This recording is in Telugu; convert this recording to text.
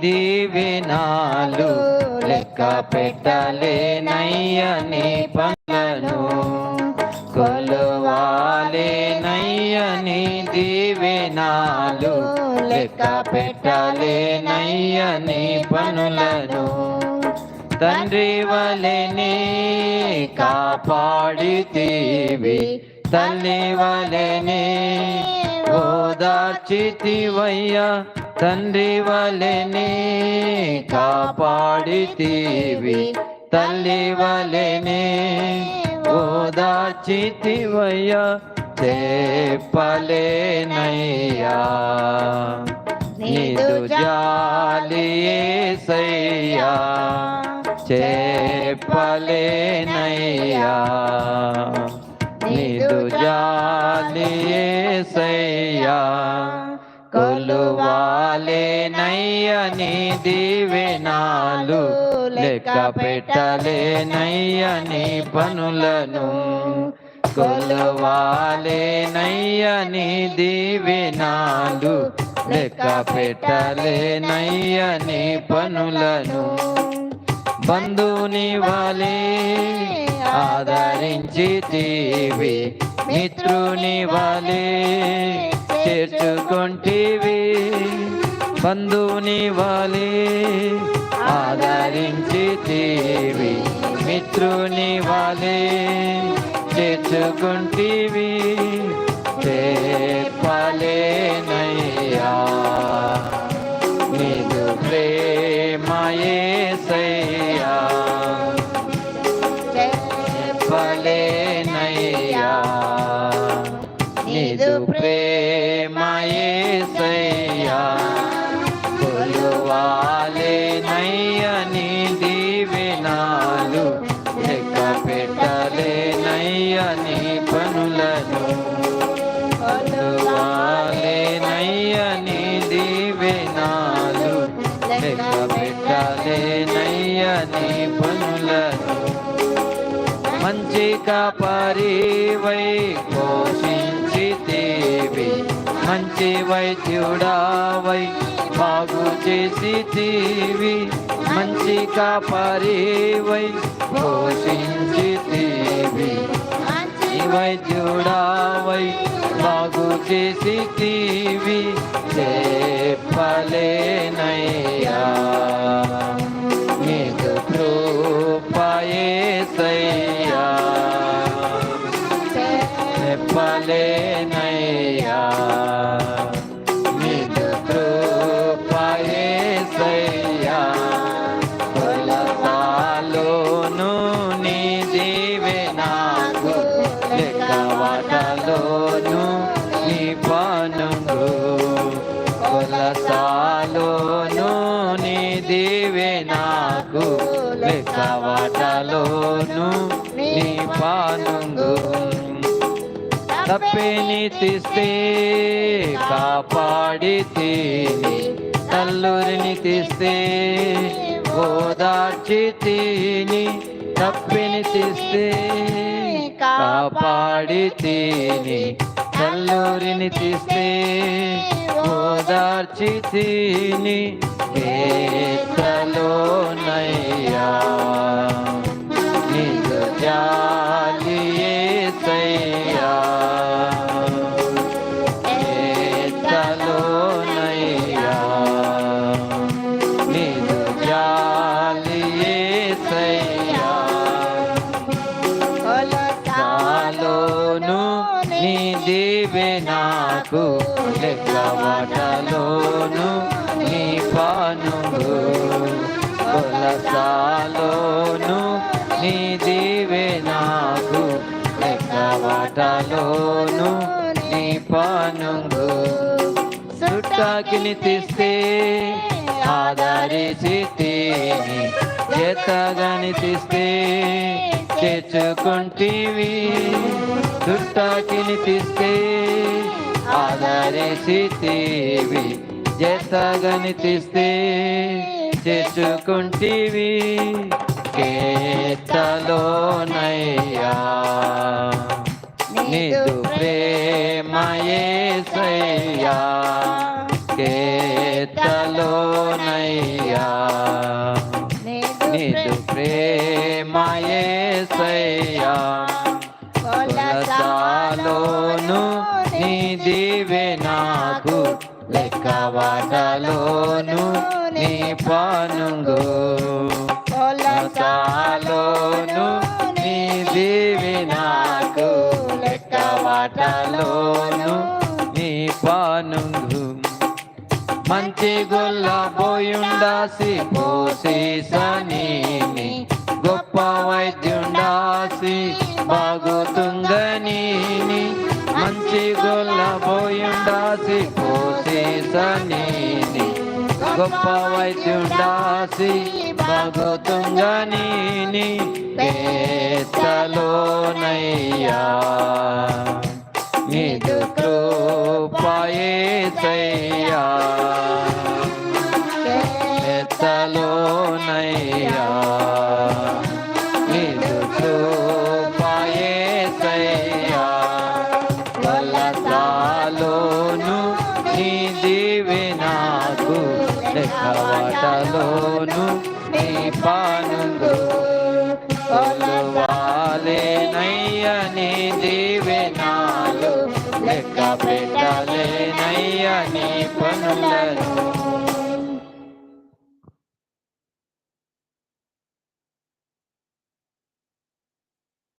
దీవెనాలు లెక్క పెట్టలేనయ్యని పనులను. కొలువాలేనయ్యని దీవెనాలు లెక్క పెట్టలేనయ్యని పనులను. తండ్రి వలెని కాపాడితీవి. తల్లి వలెని ఓదార్చితివయ్యా. తండ్రి వలెనే కాపాడితీవి. తల్లి వలెనే ఓదాచితివయ్యా చెప్పలేనయ్యా. నీదు జాలి ఏసయ్యా. చెప్పలేనయ్యా. నీదు జాలి ఏసయ్యా కొలువాలేనయ్యా దీవెనాలు. లెక్క పెట్టలేనయ్యా నీ పనులను. కొలవాలేనయ్యా నీ దీవెనాలు. లెక్క పెట్టలేనయ్యా నీ పనులను. బంధువుని వాలే ఆదరించి తీవి. మిత్రుని వాలే చేర్చుకుంటేవి. బంధువుని వాలే ఆదరించి తీవి మిత్రుని వాలే చేర్చుకుంటివి చెప్పలేనయ్యా నీదు ప్రేమయేసయ్యా చెప్పలేనయ్యా నీదు ప్రేమయేసయ్యా పెట్టలేనయ్యా నీ పనులను కొలువాలేనయ్యా నీ దీవెనాలు లెక్క పెట్టలేనయ్యా నీ పనులను మంచి కాపరివై పోషించితేవి మంచి వైద్యుడావై బాగు చేసి తీవి. మంచి కాపరివై పోషించితేవి ఈ వైద్యుడావై బాగు చేసి తీవి చెప్పలేనయ్యా. పానుగు కొలసాలోను నీ దీవెనాకు లెక్క వాటలోను నీ పానుగు. తప్పిని తీస్తే కాపాడి తీని తల్లురిని తీస్తే ఓదార్చి తీని తప్పిని తీస్తే కాపాడి అల్లూరిని తీస్తే ఓదార్చి తీని కేతలోనయ్యా నాకు లెక్కవాటలోను నీ పానుగు కొలసాలోను నీ దీవే నాకు లెక్కవాటలోను నీ పానుగు చుట్టాకిని తీస్తే ఆదరిసి తీని చేతగాని తీస్తే చేర్చుకుంటీవి చుట్టాకిని తీస్తే ఆదరిసి తీవి తీస్తే చేర్చుకుంటీవి. కేతలోనయ్యా నీదు ప్రేమయేసయ్యా కేతలోనయ్యా. నీదివే నాకు లెక్కవాటలోను నీ పానుంగు. నీ నీదివి నాకు లెక్కవాటలోను నీ పానుంగు. మంచి గొల్ల పోయుండాసి పోసేసని పోసి సనీని గొప్ప వైద్యుండాసి బాగుతుందని వేస్తలోనయ్యా నిదు కృపాయేసయ్యా వాటలోను నీ పానుందు కొలువాలేనయ్యని దీవెనాలు లెక్క పెట్టలేనయ్యని పనులను